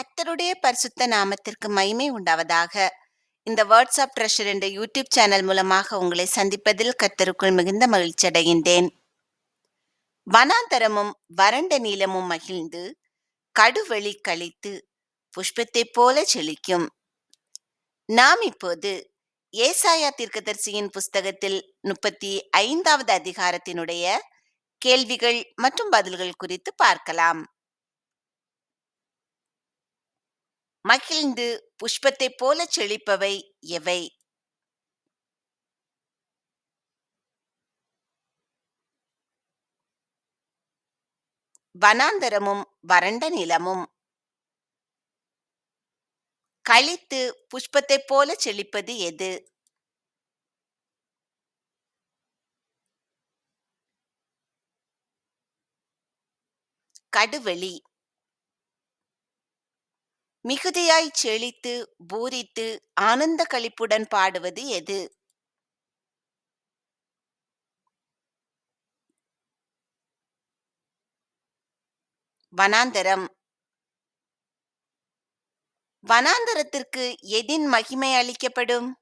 கர்த்தருடைய பரிசுத்த நாமத்திற்கு மகிமை உண்டாவதாக. இந்த வாட்ஸ்அப் ட்ரெஷர் என்ற யூடியூப் சேனல் மூலமாக உங்களை சந்திப்பதில் கத்தருக்குள் மிகுந்த மகிழ்ச்சி அடைகின்றேன். வனாந்தரமும் வறண்ட நீளமும் மகிழ்ந்து கடுவெளி கழித்து புஷ்பத்தைப் போல செழிக்கும். நாம் இப்போது ஏசாயா தீர்க்கதரிசியின் புஸ்தகத்தில் முப்பத்தி ஐந்தாவது அதிகாரத்தினுடைய கேள்விகள் மற்றும் பதில்கள் குறித்து பார்க்கலாம். மகிழ்ந்து புஷ்பத்தைப் போல செழிப்பவை எவை? வனாந்தரமும் வறண்ட நிலமும். கழித்து புஷ்பத்தைப் போல செழிப்பது எது? கடுவெளி. மிகுதியாய் செழித்து பூரித்து ஆனந்த களிப்புடன் பாடுவது எது? வனாந்தரம். வனாந்தரத்திற்கு எதின் மகிமை அளிக்கப்படும்?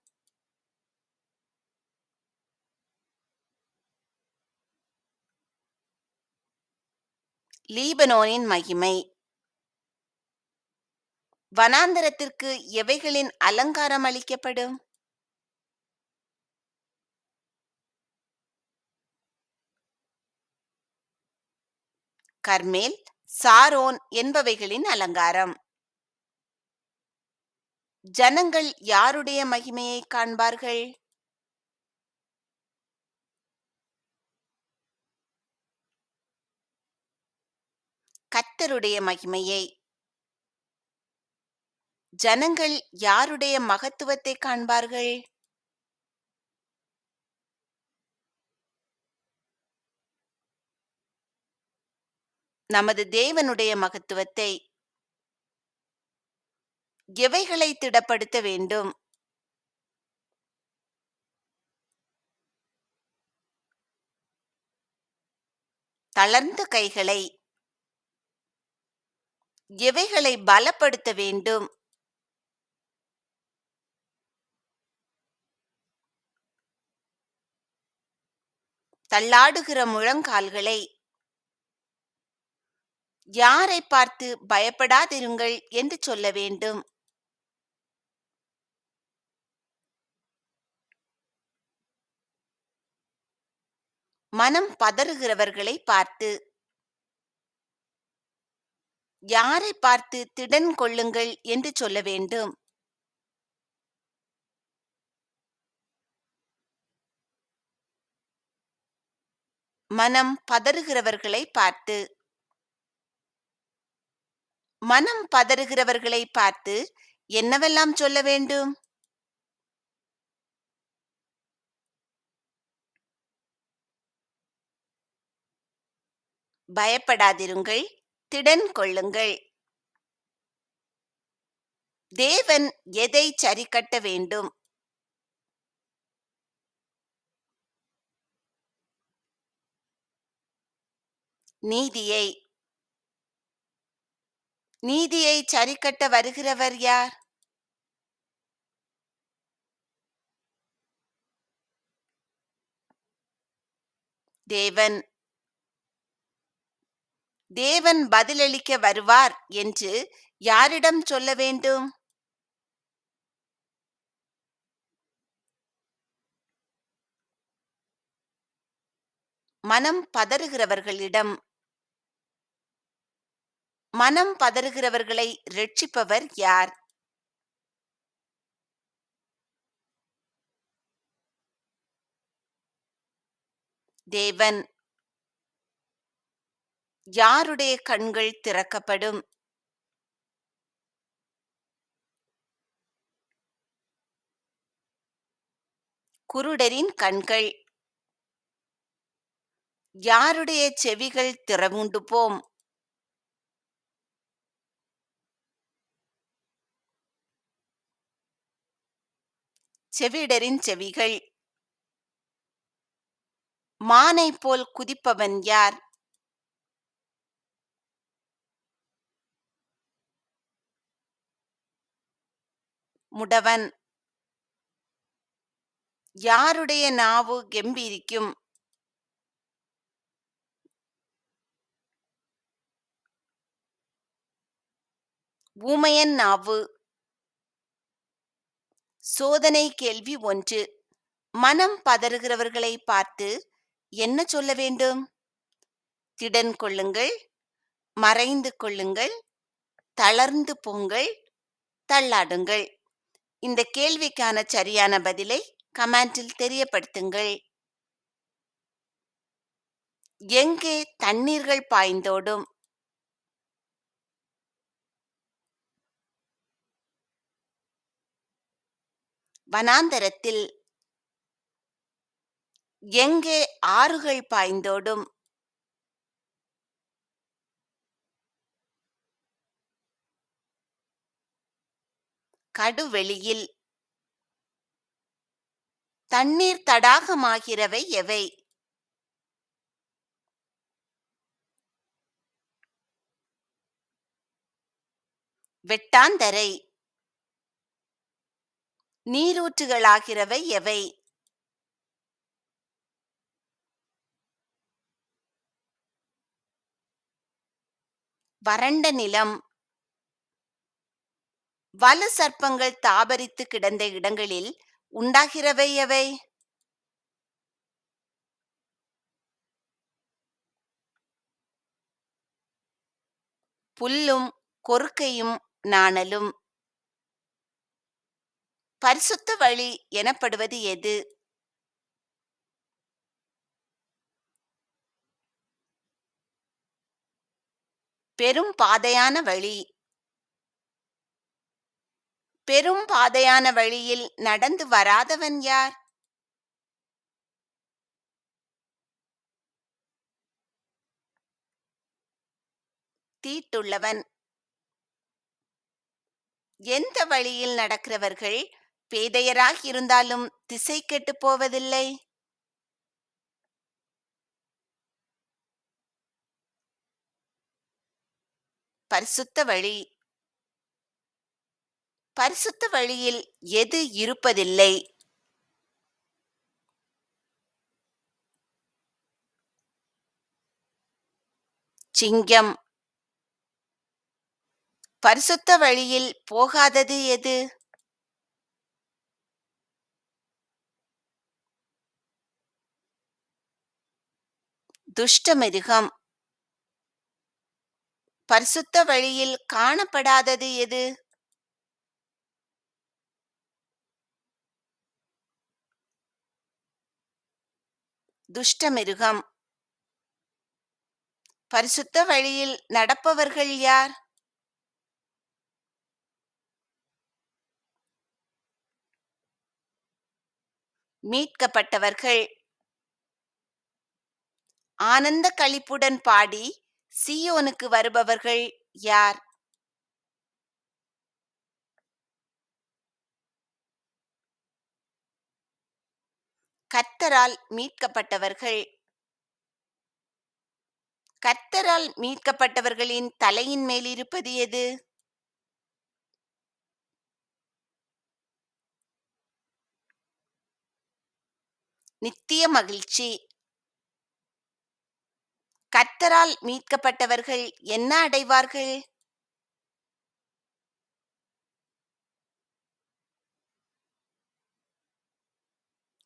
லீபனோனின் மகிமை. வனாந்தரத்திற்கு எவைகளின் அலங்காரம் அளிக்கப்படும்? கர்மேல் சாரோன் என்பவைகளின் அலங்காரம். ஜனங்கள் யாருடைய மகிமையை காண்பார்கள்? கத்தருடைய மகிமையை. ஜனங்கள் யாருடைய மகத்துவத்தை காண்பார்கள்? நமது தேவனுடைய மகத்துவத்தை எவைகளை திடப்படுத்த வேண்டும்? தளர்ந்த கைகளை எவைகளை பலப்படுத்த வேண்டும்? தள்ளாடுகிற முழங்கால்களை. யாரை பார்த்து பயப்படாதிருங்கள் என்று சொல்ல வேண்டும். மனம் பதறுகிறவர்களை பார்த்து. யாரை பார்த்து திடன் கொள்ளுங்கள் என்று சொல்ல வேண்டும். மனம் பதறுகிறவர்களை பார்த்து. மனம் பதறுகிறவர்களை பார்த்து என்னவெல்லாம் சொல்ல வேண்டும்? பயப்படாதிருங்கள் திடன் கொள்ளுங்கள். தேவன் எதை சரிக்கட்ட வேண்டும்? நீதியை. நீதியை சரிக்கட்ட வருகிறவர் யார்? தேவன். தேவன் பதிலளிக்க வருவார் என்று யாரிடம் சொல்ல வேண்டும்? மனம் பதறுகிறவர்களிடம். மனம் பதறுகிறவர்களை ரட்சிப்பவர் யார்? தேவன். யாருடைய கண்கள் திறக்கப்படும்? குருடரின் கண்கள். யாருடைய செவிகள் திறவுண்டு போம் செவிடரின் செவிகள். மானை போல் குதிப்பவன் யார்? முடவன். யாருடைய நாவு கெம்பீரிக்கும் ஊமையன் நாவு. சோதனை கேள்வி ஒன்று. மனம் பதறுகிறவர்களை பார்த்து என்ன சொல்ல வேண்டும்? திடன் கொள்ளுங்கள் மறைந்து கொள்ளுங்கள் தளர்ந்து போங்கள் தள்ளாடுங்கள். இந்த கேள்விக்கான சரியான பதிலை கமெண்டில் தெரியப்படுத்துங்கள். எங்கே தண்ணீர்கள் பாய்ந்தோடும் வனாந்தரத்தில் எங்கே ஆறுகள் பாய்ந்தோடும் கடுவெளியில் தண்ணீர் தடாகமாகிறவை எவை? வெட்டாந்தரை நீரூற்றுகளாகிறவை எவை? வறண்ட நிலம். வலு சர்ப்பங்கள் தாபரித்து கிடந்த இடங்களில் உண்டாகிறவை எவை? புல்லும் கொறுக்கையும் நாணலும். பரிசுத்த வழி எனப்படுவது எது? பெரும் பாதையான வழி. பெரும் பாதையான வழியில் நடந்து வராதவன் யார்? தீட்டுள்ளவன். எந்த வழியில் நடக்கிறவர்கள் பேதையராக இருந்தாலும் திசை கெட்டு போவதில்லை. பரிசுத்த வழி பரிசுத்த வழியில் எது இருப்பதில்லை? சிங்கம் பரிசுத்த வழியில் போகாதது எது? துஷ்டமிருகம். பரிசுத்த வழியில் காணப்படாதது எது? துஷ்டமிருகம். பரிசுத்த வழியில் நடப்பவர்கள் யார்? மீட்கப்பட்டவர்கள். ஆனந்த களிப்புடன் பாடி சீயோனுக்கு வருபவர்கள் யார்? கர்த்தரால் மீட்கப்பட்டவர்கள். கர்த்தரால் மீட்கப்பட்டவர்களின் தலையின் மேல் இருப்பது எது? நித்திய மகிழ்ச்சி. கர்த்தரால் மீட்கப்பட்டவர்கள் என்ன அடைவார்கள்?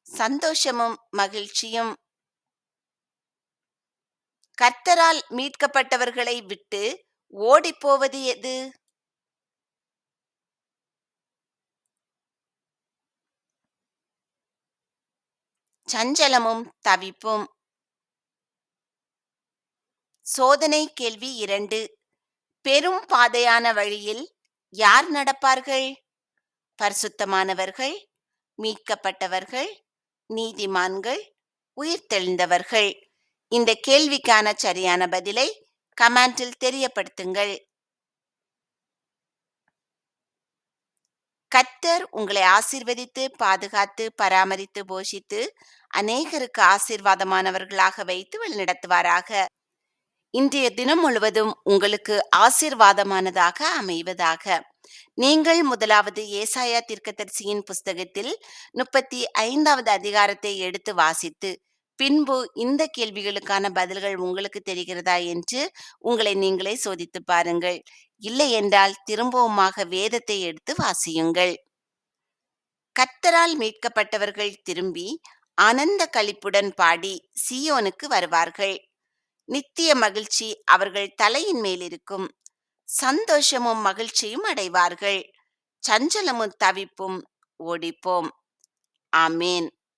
சந்தோஷமும் மகிழ்ச்சியும். கர்த்தரால் மீட்கப்பட்டவர்களை விட்டு ஓடிப்போவது எது? சஞ்சலமும் தவிப்பும். சோதனை கேள்வி இரண்டு. பெரும் பாதையான வழியில் யார் நடப்பார்கள்? பரிசுத்தமானவர்கள் மீட்கப்பட்டவர்கள் நீதிமான்கள் உயிர் தெளிந்தவர்கள். இந்த கேள்விக்கான சரியான பதிலை கமெண்டில் தெரியப்படுத்துங்கள். கத்தர் உங்களை ஆசிர்வதித்து பாதுகாத்து பராமரித்து போஷித்து அநேகருக்கு ஆசீர்வாதமானவர்களாக வைத்து வழிநடத்துவாராக. இன்றைய தினம் முழுவதும் உங்களுக்கு ஆசீர்வாதமானதாக அமைவதாக. நீங்கள் முதலாவது ஏசாயா தீர்க்கதரிசியின் புஸ்தகத்தில் முப்பத்தி ஐந்தாவது அதிகாரத்தை எடுத்து வாசித்து பின்பு இந்த கேள்விகளுக்கான பதில்கள் உங்களுக்கு தெரிகிறதா என்று உங்களை நீங்களே சோதித்து பாருங்கள். இல்லை என்றால் திரும்பவுமாக வேதத்தை எடுத்து வாசியுங்கள். கர்த்தரால் மீட்கப்பட்டவர்கள் திரும்பி ஆனந்த களிப்புடன் பாடி சியோனுக்கு வருவார்கள். நித்திய மகிழ்ச்சி அவர்கள் தலையின் மேல் இருக்கும். சந்தோஷமும் மகிழ்ச்சியும் அடைவார்கள். சஞ்சலமும் தவிப்பும் ஓடிப்போம். ஆமேன்.